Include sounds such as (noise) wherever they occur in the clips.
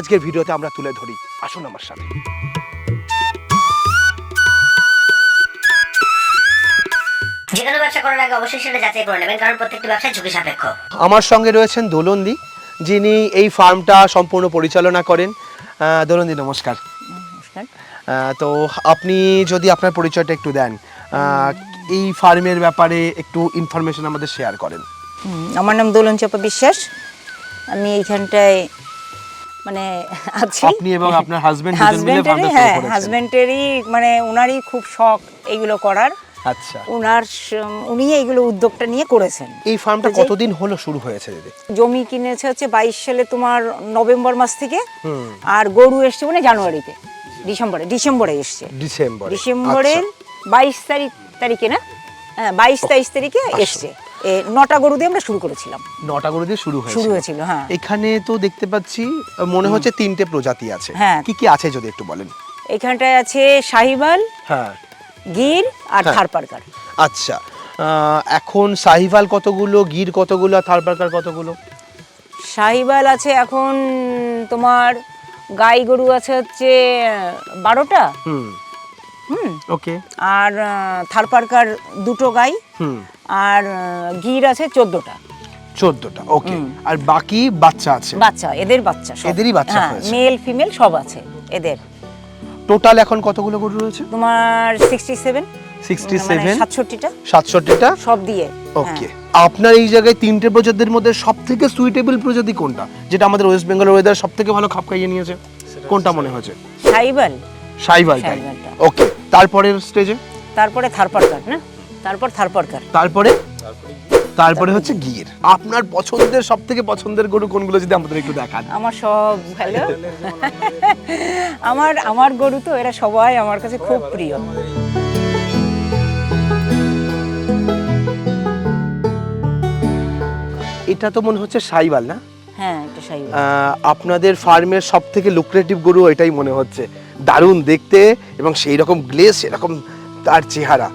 আজকের ভিডিওতে আমরা তুলে ধরি। আসুন আমার সাথে। যে কোনো ব্যবসা করার আগে অবশ্যই সেটা যাচাই করে নেবেন কারণ প্রত্যেকটি ব্যবসা ঝুঁকি সাপেক্ষ। আমার সঙ্গে রয়েছেন দোলন্দি যিনি এই ফার্মটা সম্পূর্ণ পরিচালনা করেন। দোলন্দি নমস্কার। তো আপনি যদি আপনার পরিচয়টা একটু দেন আহ, এই ফার্মের ব্যাপারে একটু ইনফরমেশন আমাদের শেয়ার করেন। আমার নাম দোলন চাপা বিশ্বাস। আমি এইখানটায় মানে (laughs) আছি। আপনি এবং আপনার মিলে হাজবেন্ডেরই হ্যাঁ হাজবেন্ডেরই মানে ওনারই খুব শখ এইগুলো করার। আচ্ছা। ওনার উনি এইগুলো উদ্যোগটা নিয়ে করেছেন। এই ফার্মটা কতদিন হলো শুরু হয়েছে দিদি? জমি কিনেছে হচ্ছে বাইশ সালে তোমার নভেম্বর মাস থেকে। আর গরু এসছে মানে জানুয়ারিতে ডিসেম্বরে ডিসেম্বরে এসছে। ডিসেম্বর ডিসেম্বরের বাইশ তারিখ তারিখে না? হ্যাঁ বাইশ তেইশ তারিখে এসছে। নটা গরু দিয়ে আমরা শুরু করেছিলাম। নটা করে দিয়ে শুরু শুরু হয়েছিল হ্যাঁ। এখানে তো দেখতে পাচ্ছি মনে হচ্ছে তিনটে প্রজাতি আছে। হ্যাঁ। কি কি আছে যদি একটু বলেন? এখানটায় আছে শাহিবাল হ্যাঁ। গির আর হ্যাঁ। থারপারকার। আচ্ছা এখন সাহিভাল কতগুলো গির কতগুলো আর থারপারকার কতগুলো? শাহিবাল আছে এখন তোমার গাই গরু আছে হচ্ছে বারোটা। হুম। ওকে আর থারপারকার দুটো গাই হুম। আর গির আছে চোদ্দটা। চোদ্দটা ওকে আর বাকি বাচ্চা আছে? বাচ্চা এদের বাচ্চা এদেরই বাচ্চা হ্যাঁ, মেল ফিমেল সব আছে এদের। টোটাল এখন কতগুলো গরু রয়েছে? তোমার সিক্সটি সেভেন সিক্সটি সেভেন সাতষট্টিটা। সাতষট্টিটা? সব দিয়ে ওকে আপনার এই জায়গায় তিনটে প্রজাতির মধ্যে সব থেকে সুইটেবল প্রজাতি কোনটা? যেটা আমাদের ওয়েস্ট বেঙ্গল ওয়েদার সব থেকে ভালো খাপ খাইয়ে নিয়েছে। কোনটা মনে হয়েছে? সাইভালটাই সাইভালটা। ওকে তারপরের স্টেজে তারপরে থারপারকার না? তারপর থারপারকার তারপরে? তারপরে হচ্ছে গির আপনার পছন্দের সব থেকে পছন্দের গরু কোনগুলো যদি আমাদের একটু দেখান? আমার সব ভালো। আমার আমার গরু তো এরা সবাই আমার কাছে খুব প্রিয়। এটা তো মনে হচ্ছে সাইবাল না? হ্যাঁ শাহিবাল আহ, আপনাদের ফার্মের সব থেকে লুক্রেটিভ গরু এটাই মনে হচ্ছে। দারুণ দেখতে এবং সেই রকম গ্লেস এরকম তার চেহারা।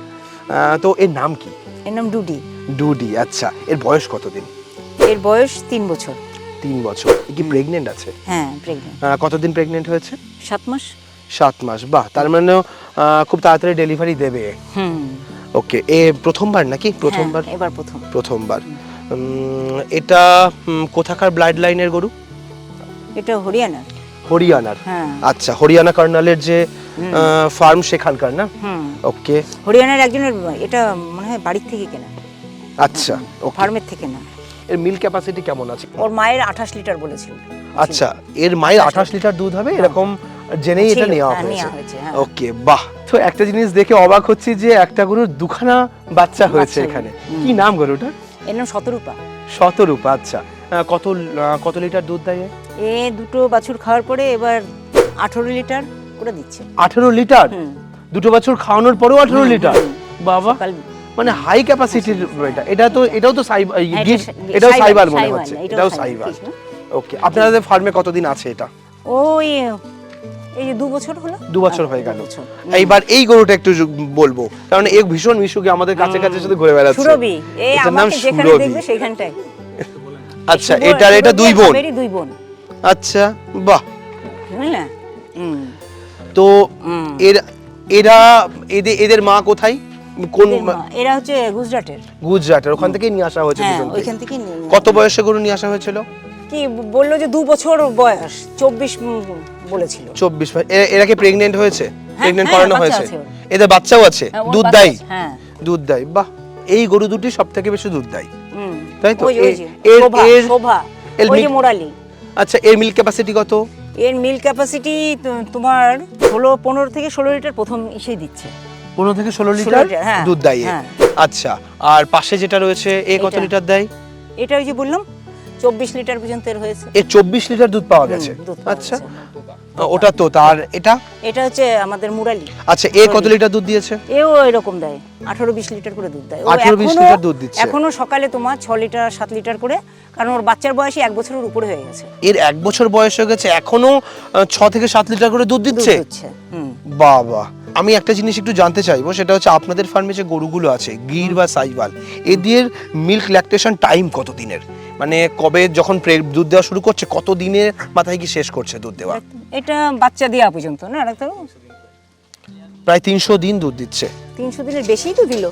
তো এর নাম কি? এর নাম ডুডি। ডুডি আচ্ছা। এর বয়স কতদিন? এর বয়স তিন বছর। তিন বছর। কি প্রেগনেন্ট আছে? হ্যাঁ প্রেগনেন্ট কতদিন প্রেগনেন্ট হয়েছে? সাত মাস। সাত মাস। বাহ তার মানে খুব তাড়াতাড়ি ডেলিভারি দেবে। হুম। ওকে এ প্রথমবার নাকি? প্রথমবার? হ্যাঁ, এবার প্রথম। প্রথমবার। এটা কোথাকার ব্লাড লাইনের গরু? এটা হরিয়ানা হরিয়ানার। হ্যাঁ। আচ্ছা হরিয়ানা কর্নালের যে ফার্ম সেখানকার না? ওকে। হরিয়ানার একজনের এটা মনে হয় বাড়ির থেকে কেনা। আচ্ছা ওকে। ফার্মের থেকে না। এর মিল ক্যাপাসিটি কেমন আছে? ওর মায়ের আঠাশ লিটার বলেছিল। আচ্ছা এর মায়ের আঠাশ লিটার দুধ হবে? এরকম জেনেই এটা নেওয়া হ্যাঁ, হয়েছে। নেওয়া হয়েছে, হ্যাঁ। ওকে বাহ। তো একটা জিনিস দেখে অবাক হচ্ছি যে একটা গরুর দুখানা বাচ্চা হয়েছে এখানে। কি নাম গরুটা এর নাম শতরূপা। শতরূপা আচ্ছা। কত কত লিটার দুধ দেয় এ? দুটো বাছুর খাওয়ার পরে এবার আঠেরো লিটার করে দিচ্ছে। আঠেরো লিটার? দুটো বাছুর খাওয়ানোর পরেও আঠেরো লিটার? বাবা। মানে হাই ক্যাপাসিটির এটা এটা তো এটাও তো সাইব এই গির- এটা এটাও সাইবার মনে হচ্ছে। এটাও সাইবার ওকে আপনাদের ফার্মে কতদিন আছে এটা? ওই এই যে দু বছর হলো? দু বছর হয়ে গেল। এইবার এই গরুটা একটু বলব। কারণ এক ভীষণ মিশুকে আমাদের কাছে কাছে শুধু ঘুরে বেড়াচ্ছে। সুরভি এই নাম আমাকে যেখানে দেখবে সেইখানটাই আচ্ছা এটা এটা দুই বোন? দুই বোন। আচ্ছা বাহ। বুঝলে? হুম। তো হুম। এর এরা এদের এদের মা কোথায়? কোন এদের মা, এরা হচ্ছে গুজরাটের। গুজরাটের ওখান থেকেই নিয়ে আসা হয়েছে হ্যাঁ দুজনকে। ওইখান থেকে নিয়ে নিয়ে কত বয়সে গরু নিয়ে আসা হয়েছিল? কি বলল যে দু বছর বয়স চব্বিশ বলেছিল। চব্বিশ এরা কি প্রেগনেন্ট হয়েছে? প্রেগনেন্ট হ্যাঁ, করানো বাচ্চা হয়েছে? আছে ওর। এদের বাচ্চাও আছে? হ্যাঁ, ওর দুধ বাচ্চা দেয়? আছে, হ্যাঁ। দুধ দেয় বাহ। এই গরু দুটি সব থেকে বেশি দুধ দেয়। হুম। তাই তো? ওই যে, ওই এ- এর- শোভা, এর- শোভা এর ওই যে মিল্ক- মোরালি। আচ্ছা এর মিল ক্যাপাসিটি কত? এর মিল ক্যাপাসিটি তোমার ষোলো পনেরো থেকে ষোলো লিটার প্রথম এসে দিচ্ছে। পনেরো থেকে ষোলো 16 লিটার? হ্যাঁ, দুধ দেয় হ্যাঁ। আচ্ছা আর পাশে যেটা রয়েছে এ কত লিটার দেয়? এটা ওই যে বললাম চব্বিশ লিটার পর্যন্ত এর হয়েছে। এ চব্বিশ লিটার দুধ পাওয়া গেছে। আচ্ছা। ওটা তো তার এটা? এটা হচ্ছে আমাদের মুরালি। আচ্ছা এ কত লিটার দুধ দিয়েছে? এও এরকম দেয় আঠারো বিশ লিটার করে দুধ দেয়। 18 20 লিটার দুধ দিচ্ছে। এখনও সকালে তোমার ছ লিটার সাত লিটার করে কারণ ওর বাচ্চার বয়সে এক বছরের উপরে হয়ে গেছে। এর এক বছর বয়স হয়ে গেছে এখনও ছ থেকে সাত লিটার করে দুধ দুধ দিচ্ছে? বাবা আমি একটা জিনিস একটু জানতে চাইব সেটা হচ্ছে আপনাদের ফার্মে যে গরুগুলো আছে গির বা সাইবাল এদের মিল্ক ল্যাকটেশন টাইম কত দিনের মানে কবে যখন দুধ দেওয়া শুরু করছে কত দিনের মাথায় কি শেষ করছে দুধ দেওয়া? এটা বাচ্চা দেওয়া পর্যন্ত না ডাক্তার প্রায় তিনশো দিন দুধ দিচ্ছে। তিনশো দিনের বেশিই তো দিল।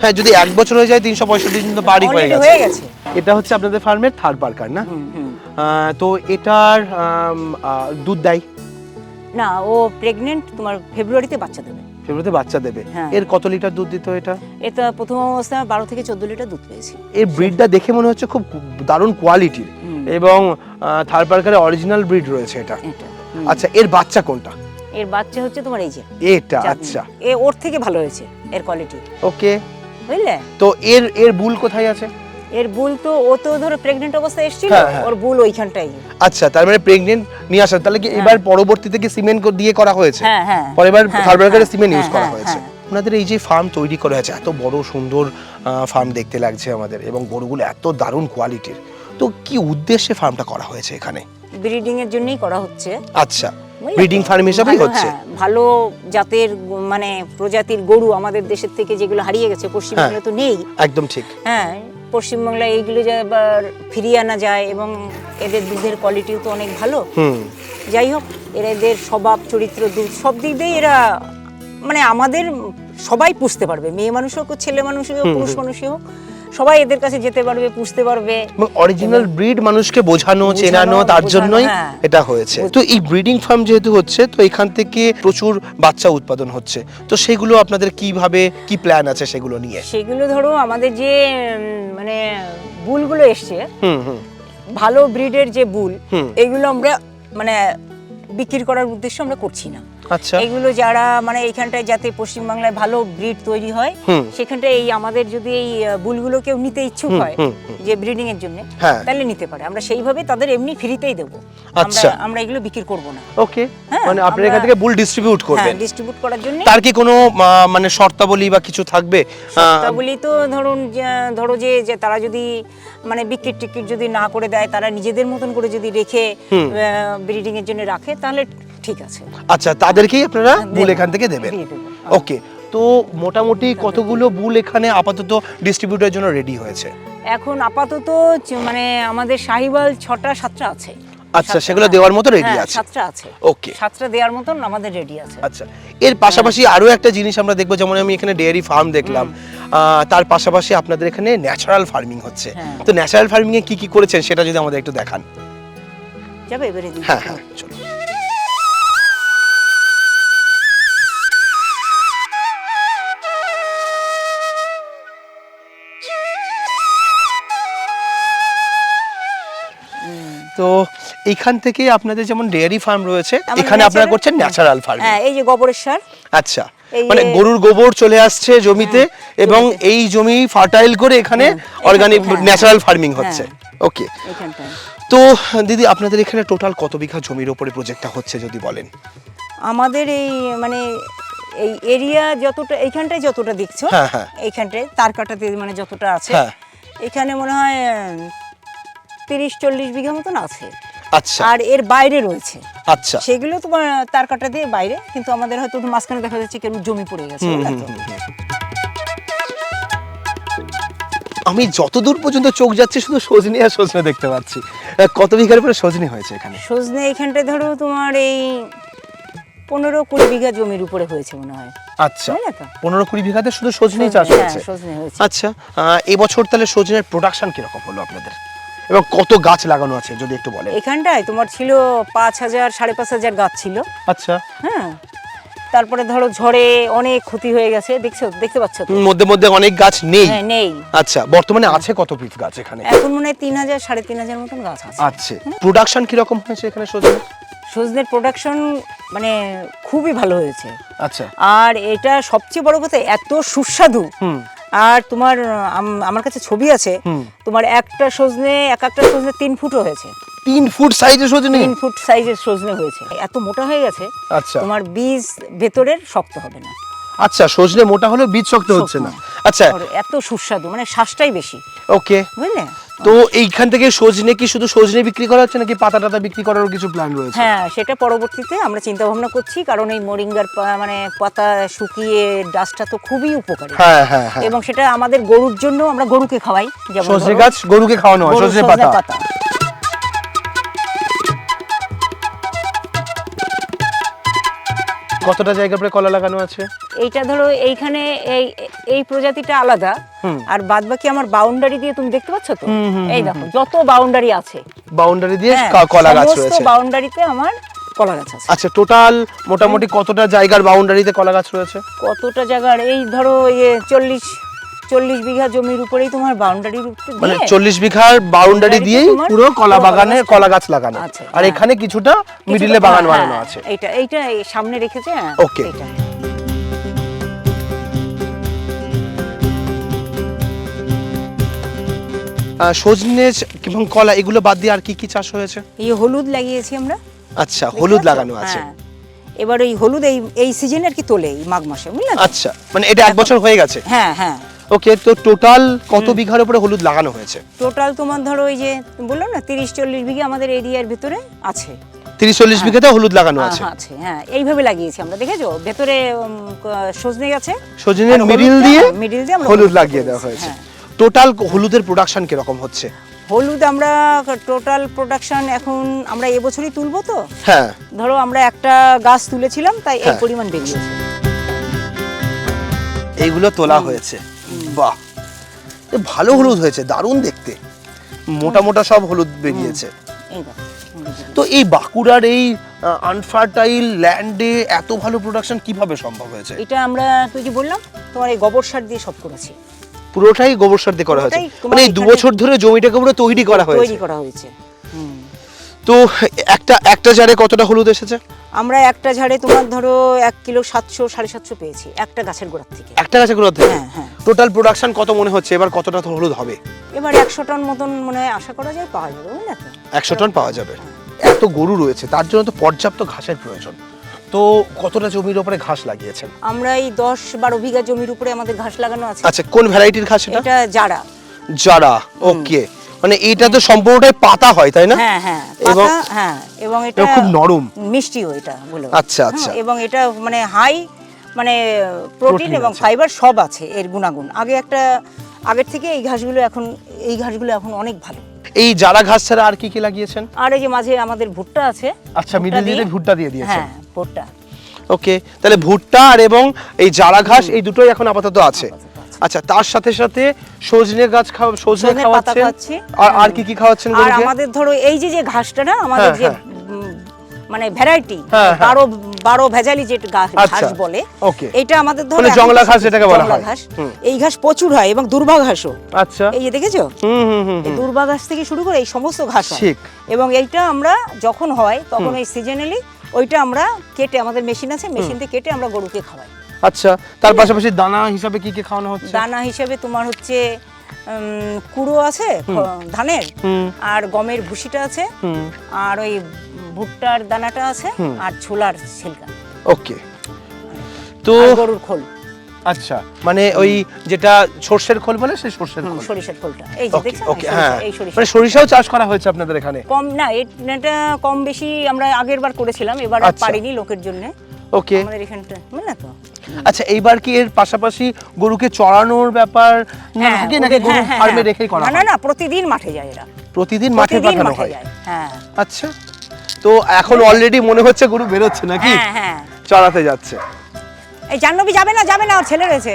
হ্যাঁ যদি এক বছর হয়ে যায় তিনশো পঁয়ষট্টি দিন তো বাড়ি হয়ে গেছে। এটা হচ্ছে আপনাদের ফার্মের থার্ড পার্কার না? তো এটার দুধ দেয়? না ও প্রেগনেন্ট তোমার ফেব্রুয়ারিতে বাচ্চা দেবে। ফেব্রুয়ারিতে বাচ্চা দেবে। হ্যাঁ। এর কত লিটার দুধ দিত এটা? এটা প্রথম অবস্থায় বারো থেকে চোদ্দ লিটার দুধ পেয়েছি। এর ব্রিডটা দেখে মনে হচ্ছে খুব দারুণ কোয়ালিটির এবং থার্ড পার্কারের অরিজিনাল ব্রিড রয়েছে এটা। আচ্ছা এর বাচ্চা কোনটা? এর বাচ্চা হচ্ছে তোমার এই যে এটা আচ্ছা। এ ওর থেকে ভালো হয়েছে এর কোয়ালিটি ওকে বুঝলে? তো এর এর বুল কোথায় আছে? এর বুল তো ও তো ধরো প্রেগনেন্ট অবস্থায় এসেছিল হ্যাঁ, হ্যাঁ। ওর বুল ওইখানটাই। আচ্ছা তার মানে প্রেগনেন্ট নিয়ে আসা তাহলে কি এবার পরবর্তীতে কি সিমেন্ট দিয়ে করা হয়েছে? হ্যাঁ হ্যাঁ। পরে এবার হ্যাঁ, থার্ড পার্কারে হ্যাঁ, সিমেন্ট ইউজ হ্যাঁ, করা হ্যাঁ, হয়েছে। হ্যাঁ। আপনাদের এই যে ফার্ম তৈরি করা হয়েছে এত বড় সুন্দর ফার্ম দেখতে লাগছে আমাদের এবং গরুগুলো এত দারুণ কোয়ালিটির তো কি উদ্দেশ্যে ফার্মটা করা হয়েছে এখানে? ব্রিডিং এর জন্যই করা হচ্ছে। আচ্ছা ব্রিডিং তো? ফার্ম হিসাবেই হচ্ছে। হ্যাঁ, ভালো জাতের মানে প্রজাতির গরু আমাদের দেশের থেকে যেগুলো হারিয়ে গেছে পশ্চিমবঙ্গে তো নেই। একদম ঠিক। হ্যাঁ পশ্চিমবাংলায় এইগুলো যে আবার ফিরিয়ে আনা যায় এবং এদের দুধের কোয়ালিটিও তো অনেক ভালো। যাই হোক এরা এদের স্বভাব চরিত্র দুধ সব দিক দিয়ে এরা মানে আমাদের সবাই পুষতে পারবে। মেয়ে মানুষ হোক ছেলে মানুষই হোক পুরুষ মানুষই হোক সবাই এদের কাছে যেতে পারবে পুষতে পারবে। অরিজিনাল ব্রিড মানুষকে বোঝানো চেনানো তার জন্যই হ্যাঁ। এটা হয়েছে। তো এই ব্রিডিং ফার্ম যেহেতু হচ্ছে তো এখান থেকে প্রচুর বাচ্চা উৎপাদন হচ্ছে। তো সেগুলো আপনাদের কীভাবে কি প্ল্যান আছে সেগুলো নিয়ে? সেগুলো ধরো আমাদের যে মানে বুলগুলো এসছে হুম হুম। ভালো ব্রিডের যে বুল। এগুলো আমরা মানে বিক্রি করার উদ্দেশ্য আমরা করছি না। আচ্ছা। এগুলো যারা মানে এইখানটায় যাতে পশ্চিমবাংলায় ভালো ব্রিড তৈরি হয় সেখানটায় এই আমাদের যদি এই বুলগুলো কেউ নিতে ইচ্ছুক হয়। যে ব্রিডিং এর জন্য হ্যাঁ। তাহলে নিতে পারে। আমরা সেইভাবে তাদের এমনি ফ্রিতেই দেবো। আচ্ছা। আমরা এগুলো বিক্রি করব না। ওকে হ্যাঁ, মানে আপনারা এখান থেকে বুল ডিস্ট্রিবিউট হ্যাঁ করবেন ডিস্ট্রিবিউট করার জন্য তার কি কোনো মানে শর্তাবলী বা কিছু থাকবে? আহ, বলি তো ধরুন ধরো যে যে তারা যদি মানে বিক্রির টিকিট যদি না করে দেয় তারা নিজেদের মতন করে যদি রেখে ব্রিডিং এর জন্য রাখে তাহলে ঠিক আছে। আচ্ছা তাদেরকেই আপনারা বুল এখান থেকে দেবেন। ওকে তো মোটামুটি কতগুলো বুল এখানে আপাতত ডিস্ট্রিবিউটের জন্য রেডি হয়েছে? এখন আপাতত মানে আমাদের শাহিওয়াল ছটা সাতটা আছে। আচ্ছা সেগুলো হ্যাঁ। দেওয়ার মতো রেডি হ্যাঁ, আছে। সাতটা আছে। ওকে। সাতটা দেওয়ার মতন আমাদের রেডি আছে। আচ্ছা এর পাশাপাশি আরও একটা জিনিস আমরা দেখব যেমন আমি এখানে ডেয়ারি ফার্ম দেখলাম। তার পাশাপাশি আপনাদের এখানে ন্যাচারাল ফার্মিং হচ্ছে। হ্যাঁ। তো ন্যাচারাল ফার্মিং এ কি কি করেছেন সেটা যদি আমাদের একটু দেখান। যাবে এবারে হ্যাঁ হ্যাঁ চলো তো এইখান থেকে আপনাদের যেমন ডেয়ারি ফার্ম রয়েছে এখানে আপনারা করছেন ন্যাচারাল ফার্মিং হ্যাঁ এই যে গোবরের সার। আচ্ছা মানে হ্যাঁ, গরুর গোবর চলে আসছে জমিতে এবং এই জমি ফার্টাইল করে এখানে অর্গানিক হ্যাঁ, ন্যাচারাল ফার্মিং হচ্ছে। ওকে তো দিদি আপনাদের এখানে টোটাল কত বিঘা জমির উপরে প্রজেক্টটা হচ্ছে যদি বলেন? আমাদের এই মানে এই এরিয়া যতটা এইখানটায় যতটা দেখছ হ্যাঁ, হ্যাঁ। এইখানটায় তার কাটাতে মানে যতটা আছে হ্যাঁ। এখানে মনে হয় তিরিশ চল্লিশ বিঘা মতন আছে। আচ্ছা। আর এর বাইরে রয়েছে। আচ্ছা। সেগুলো তোমার তার কাটা দিয়ে বাইরে কিন্তু আমাদের হয়তো মাঝখানে দেখা যাচ্ছে কেন জমি পড়ে গেছে? আমি যতদূর পর্যন্ত চোখ যাচ্ছে শুধু সজনে আর সজনে দেখতে পাচ্ছি। কত বিঘার উপরে সজনে হয়েছে এখানে? সজনে এইখানটায় ধরো তোমার এই পনেরো কুড়ি বিঘা জমির উপরে হয়েছে মনে হয়। আচ্ছা। পনেরো কুড়ি বিঘাতে শুধু সজনেই চাষ হ্যাঁ, হয়েছে। আচ্ছা এবছর তাহলে সজনের প্রোডাকশন কীরকম হলো আপনাদের? এবং কত গাছ লাগানো আছে যদি একটু বলেন। এখানটায় তোমার ছিল পাঁচ হাজার সাড়ে পাঁচ হাজার গাছ ছিল। আচ্ছা। হ্যাঁ। তারপরে ধরো ঝড়ে অনেক ক্ষতি হয়ে গেছে দেখছ? দেখতে পাচ্ছ মধ্যে মধ্যে অনেক গাছ নেই? হ্যাঁ নেই। আচ্ছা বর্তমানে আছে কত পিস গাছ এখানে? এখন মনে হয় তিন হাজার সাড়ে তিন হাজার মতন গাছ আছে। আচ্ছা। প্রোডাকশন কীরকম হয়েছে এখানে সজনে? সজনের প্রোডাকশন মানে খুবই ভালো হয়েছে। আচ্ছা। আর এটা সবচেয়ে বড় কথা এত সুস্বাদু। হুম। আর তোমার আমার কাছে ছবি আছে তোমার একটা সজনে এক একটা সজনে তিন ফুট হয়েছে। তিন ফুট সাইজের সজনে? তিন ফুট সাইজের সজনে হয়েছে। এত মোটা হয়ে গেছে আচ্ছা। তোমার বীজ ভেতরের শক্ত হবে না। আচ্ছা সজনে মোটা হলেও বীজ শক্ত হচ্ছে না। আচ্ছা। এত সুস্বাদু মানে শ্বাসটাই বেশি। ওকে। বুঝলে? তো এইখান থেকে সজনে কি শুধু সজনে বিক্রি করা হচ্ছে নাকি পাতা টাতা বিক্রি করারও কিছু প্ল্যান রয়েছে? হ্যাঁ সেটা পরবর্তীতে আমরা চিন্তা ভাবনা করছি কারণ এই মরিঙ্গার মানে পাতা শুকিয়ে ডাস্টটা তো খুবই উপকারী। হ্যাঁ হ্যাঁ হ্যাঁ। এবং সেটা আমাদের গরুর জন্য আমরা গরুকে খাওয়াই যেমন সজনে গাছ গরুকে খাওয়ানো হয় সজনে পাতা। কতটা জায়গা পরে কলা লাগানো আছে? এইটা ধরো এইখানে এই এই প্রজাতিটা আলাদা। আর বাদ বাকি আমার বাউন্ডারি দিয়ে তুমি দেখতে পাচ্ছ তো? এই দেখো যত বাউন্ডারি আছে। বাউন্ডারি দিয়ে হ্যাঁ, কলা গাছ সমস্ত রয়েছে। বাউন্ডারিতে আমার কলা গাছ আছে। আচ্ছা টোটাল মোটামুটি কতটা জায়গার বাউন্ডারিতে কলা গাছ রয়েছে? কতটা জায়গার? এই ধরো ইয়ে চল্লিশ চল্লিশ বিঘা জমির উপরেই তোমার বাউন্ডারির মানে চল্লিশ বিঘার বাউন্ডারি দিয়েই পুরো কলা বাগানে কলা গাছ লাগানো আর হ্যাঁ। এখানে কিছুটা মিডিলে বাগান বানানো আছে এইটা এইটা সামনে রেখেছে হ্যাঁ. এইটা। আহ, সজনে এবং কলা এগুলো বাদ দিয়ে আর কি কি চাষ হয়েছে এই হলুদ লাগিয়েছি আমরা আচ্ছা হলুদ লাগানো আছে হ্যাঁ। এবার এই হলুদ এই এই সিজনে আর কি তোলে এই মাঘ মাসে বুঝলে তো? আচ্ছা মানে এটা এক বছর হয়ে গেছে হ্যাঁ হ্যাঁ ওকে তো টোটাল কত বিঘার উপরে হলুদ লাগানো হয়েছে? টোটাল তোমার ধরো ওই যে বললাম না তিরিশ চল্লিশ বিঘা আমাদের এরিয়ার ভিতরে আছে। তিরিশ চল্লিশ বিঘাতে হলুদ লাগানো আছে? হ্যাঁ, আছে হ্যাঁ এইভাবে লাগিয়েছি আমরা দেখেছ? ভেতরে সজনে গেছে। সজনের মিডিল দিয়ে middle দিয়ে হলুদ লাগিয়ে দেওয়া হয়েছে। হ্যাঁ। টোটাল হলুদের প্রোডাকশন কীরকম হচ্ছে? হলুদ আমরা টোটাল প্রোডাকশন এখন আমরা এবছরই তুলবো তো? হ্যাঁ। ধরো আমরা একটা গাছ তুলেছিলাম তাই এই হ্যাঁ। পরিমাণ বেরিয়েছে। এইগুলো তোলা হয়েছে। বাহ। এ ভালো হলুদ হয়েছে দারুণ দেখতে। মোটা মোটা সব হলুদ বেরিয়েছে। তো এই বাঁকুড়ার এই আনফার্টাইল ল্যান্ডে এত ভালো প্রোডাকশন কীভাবে সম্ভব হয়েছে? এটা আমরা তুই কি বললাম? তোমার এই গোবর সার দিয়ে সব করেছি। পুরোটাই গোবর সার দিয়ে করা হয়েছে। মানে এই দু বছর ধরে জমিটাকে পুরো তৈরি করা হয়েছে। তৈরি করা হয়েছে। তো একটা একটা ঝাড়ে কতটা হলুদ এসেছে? আমরা একটা ঝাড়ে তোমার ধরো এক কিলো সাতশো সাড়ে সাতশো পেয়েছি একটা গাছের গোড়ার থেকে। একটা গাছের গোড়ার থেকে? হ্যাঁ, হ্যাঁ। টোটাল প্রোডাকশন কত মনে হচ্ছে? এবার কতটা হলুদ হবে? এবার একশো টন মতন মনে আশা করা যায় পাওয়া যাবে বুঝলে তো? একশো টন পাওয়া যাবে। এত গরু রয়েছে তার জন্য তো পর্যাপ্ত ঘাসের প্রয়োজন। তো কতটা জমির উপরে ঘাস লাগিয়েছেন? আমরা এই দশ বারো বিঘা জমির উপরে আমাদের ঘাস লাগানো আছে। আচ্ছা কোন ভ্যারাইটির ঘাস এটা? এটা জারা। যারা ওকে মানে এটা তো সম্পূর্ণটাই পাতা হয় তাই না? হ্যাঁ হ্যাঁ এবং- হ্যাঁ এবং এটা খুব নরম। মিষ্টিও এটা বলো। আচ্ছা, আচ্ছা। হ্যাঁ, এবং এটা মানে হাই মানে প্রোটিন এবং ফাইবার সব আছে এর গুণাগুণ। আগে একটা আগের থেকে এই ঘাসগুলো এখন এই ঘাসগুলো এখন অনেক ভালো। এই যারা ঘাস ছাড়া আর কি কি লাগিয়েছেন? আর এই যে মাঝে আমাদের ভুট্টা আছে আচ্ছা মিডিল দিয়ে। ভুট্টা দিয়ে দিয়েছেন। হ্যাঁ ভুট্টা। ওকে তাহলে ভুট্টা আর এবং এই যারা ঘাস এই দুটোই এখন আপাতত আছে। আচ্ছা তার সাথে সাথে সজনে গাছ খাওয়া সজনে খাওয়াচ্ছেন? আর আর কি কি খাওয়াচ্ছেন আর আমাদের ধরো এই যে যে ঘাসটা না আমাদের হ্যাঁ, যে হ্যাঁ। মানে ভ্যারাইটি হ্যাঁ। বারো বারো ভেজালি যে ঘাস আচ্ছা, ঘাস বলে। এটা আমাদের ধরো মানে জংলা ঘাস তো যেটাকে বলা হয়। ঘাস। এই ঘাস প্রচুর হয় এবং দুর্বা ঘাসও। আচ্ছা। এই যে দেখেছ? দুর্বা ঘাস থেকে শুরু করে এই সমস্ত ঘাস ঠিক। এবং এইটা আমরা যখন হয় তখন এই সিজনালি ওইটা আমরা কেটে আমাদের মেশিন আছে মেশিন দিয়ে কেটে আমরা গরুকে খাওয়াই। আচ্ছা তার পাশাপাশি দানা হিসাবে কি কি খাওয়ানো হচ্ছে? দানা হিসেবে তোমার হচ্ছে কুড়ো আছে ধানের আর গমের ভুসিটা আছে আর ওই ভুট্টার দানাটা আছে আর ছোলার ছিলকা। ওকে। তো গরুর খোল। আচ্ছা মানে ওই যেটা সর্ষের খোল বলে সেই সর্ষের খোল। সরিষার খোলটা। এই যে ওকে দেখছ না, ওকে হ্যাঁ। মানে সরিষাও চাষ করা হয়েছে আপনাদের এখানে? কম না এটা কম বেশি আমরা আগের বার করেছিলাম এবার আচ্ছা। পারিনি লোকের জন্য। ওকে আমাদের এখানটা তো? আচ্ছা এইবার কি এর পাশাপাশি গরুকে চড়ানোর ব্যাপার হ্যাঁ, থাকে নাকি গরু হ্যাঁ, হ্যাঁ, ফার্মে হ্যাঁ। রেখেই করা না না প্রতিদিন মাঠে যায় এরা। প্রতিদিন মাঠে পাঠানো হয়? হ্যাঁ। আচ্ছা তো এখন অলরেডি মনে হচ্ছে গরু বেরোচ্ছে নাকি? হ্যাঁ হ্যাঁ। চড়াতে যাচ্ছে। এই জাহ্নবী যাবে না যাবে না ওর ছেলে রয়েছে।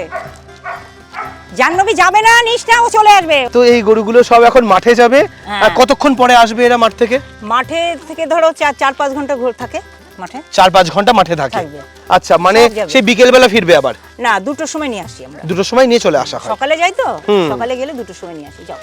জাহ্নবী যাবে না নিস না ও চলে আসবে। তো এই গরুগুলো সব এখন মাঠে যাবে। আর কতক্ষণ পরে আসবে এরা মাঠ থেকে? মাঠে থেকে ধরো চার চার পাঁচ ঘণ্টা ঘোর থাকে। মাঠে। চার পাঁচ ঘণ্টা মাঠে থাকে। আচ্ছা মানে সেই বিকেল বেলা ফিরবে আবার? না দুটোর সময় নিয়ে আসি আমরা। দুটোর সময় নিয়ে চলে আসা হয়। সকালে যাই তো? সকালে গেলে দুটোর সময় নিয়ে আসি যাও।